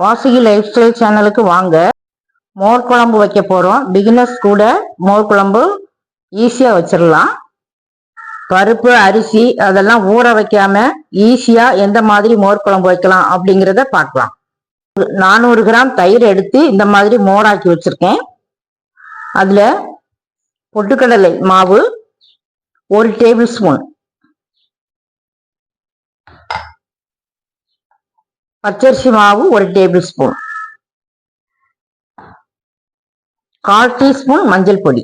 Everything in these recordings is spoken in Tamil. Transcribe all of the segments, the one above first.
வாசுகி லைஃப் ஸ்டைல் சேனலுக்கு வாங்க. மோர் குழம்பு வைக்க போகிறோம் பிகினர்ஸ் கூட மோர் குழம்பு ஈஸியாக வச்சிடலாம் பருப்பு அரிசி அதெல்லாம் ஊற வைக்காம ஈஸியாக எந்த மாதிரி மோர் குழம்பு வைக்கலாம் அப்படிங்கிறத பார்க்கலாம். நானூறு கிராம் தயிர் எடுத்து இந்த மாதிரி மோராக்கி வச்சுருக்கேன். அதில் பொட்டுக்கடலை மாவு ஒரு டேபிள் ஸ்பூன். பச்சரிசி மாவு ஒரு டேபிள் ஸ்பூன். கால் டீஸ்பூன் மஞ்சள் பொடி.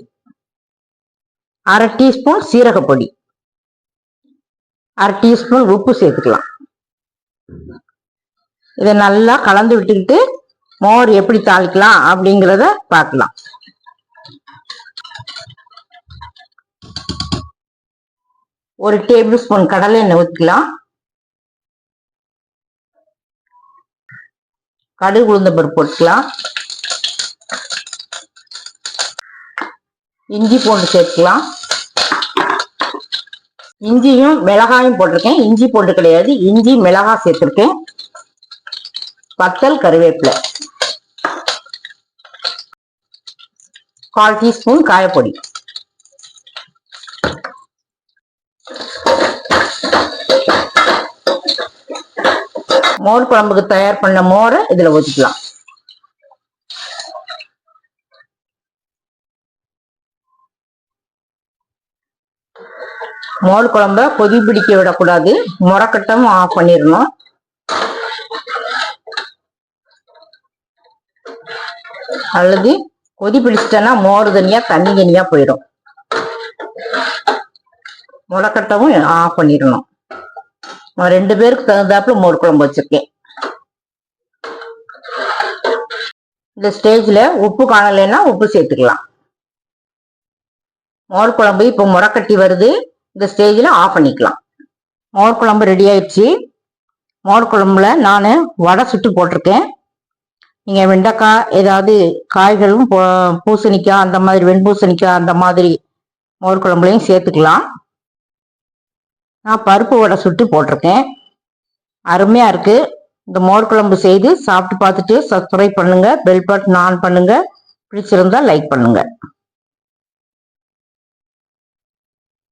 அரை டீஸ்பூன் சீரக பொடி. அரை டீஸ்பூன் உப்பு சேர்த்துக்கலாம். இதை நல்லா கலந்து விட்டுக்கிட்டு மோர் எப்படி தாளிக்கலாம் அப்படிங்கிறத பார்க்கலாம். ஒரு டேபிள் ஸ்பூன் கடலை எண்ணெய் ஊற்றிக்கலாம் கடுகு உளுந்த பருப்பு போட்டுக்கலாம். இஞ்சி பூண்டு சேர்த்துக்கலாம். இஞ்சியும் மிளகாயும் போட்டிருக்கேன். இஞ்சி பூண்டு கிடையாது. இஞ்சி மிளகாய் சேர்த்துருக்கேன். வத்தல் கருவேப்பிலை. கால் டீஸ்பூன் காயப்பொடி. மோர் குழம்புக்கு தயார் பண்ண மோரை இதுல ஊற்றிக்கலாம் மோர் குழம்ப கொதி பிடிக்க விடக்கூடாது. முறக்கட்டம் ஆஃப் பண்ணிடணும். அல்லது கொதி பிடிச்சிட்டேன்னா மோர் தனியா தண்ணி தனியா போயிடும். முளைக்கட்டவும் ஆஃப் பண்ணிடணும். நான் ரெண்டு பேருக்கு தகுந்தாப்புல மோர் குழம்பு வச்சிருக்கேன். இந்த ஸ்டேஜ்ல உப்பு காணலைன்னா உப்பு சேர்த்துக்கலாம். மோர் குழம்பு இப்போ முறக்கட்டி வருது. இந்த ஸ்டேஜில் ஆஃப் பண்ணிக்கலாம். மோர் குழம்பு ரெடி ஆயிடுச்சு. மோர் குழம்புல நான் வடை சுட்டு போட்டிருக்கேன். நீங்கள் வெண்டைக்காய் ஏதாவது காய்களும் போ- பூசணிக்காய் அந்த மாதிரி வெண்பூசணிக்காய் அந்த மாதிரி மோர் குழம்புலையும் சேர்த்துக்கலாம். நான் பருப்பு வடை சுட்டு போட்டிருக்கேன். அருமையாக இருக்குது இந்த மோர் குழம்பு செய்து சாப்பிட்டு பார்த்துட்டு சப்ஸ்கிரைப் பண்ணுங்கள் பெல் பட்டன் ஆன் பண்ணுங்கள் பிடிச்சிருந்தா லைக் பண்ணுங்கள்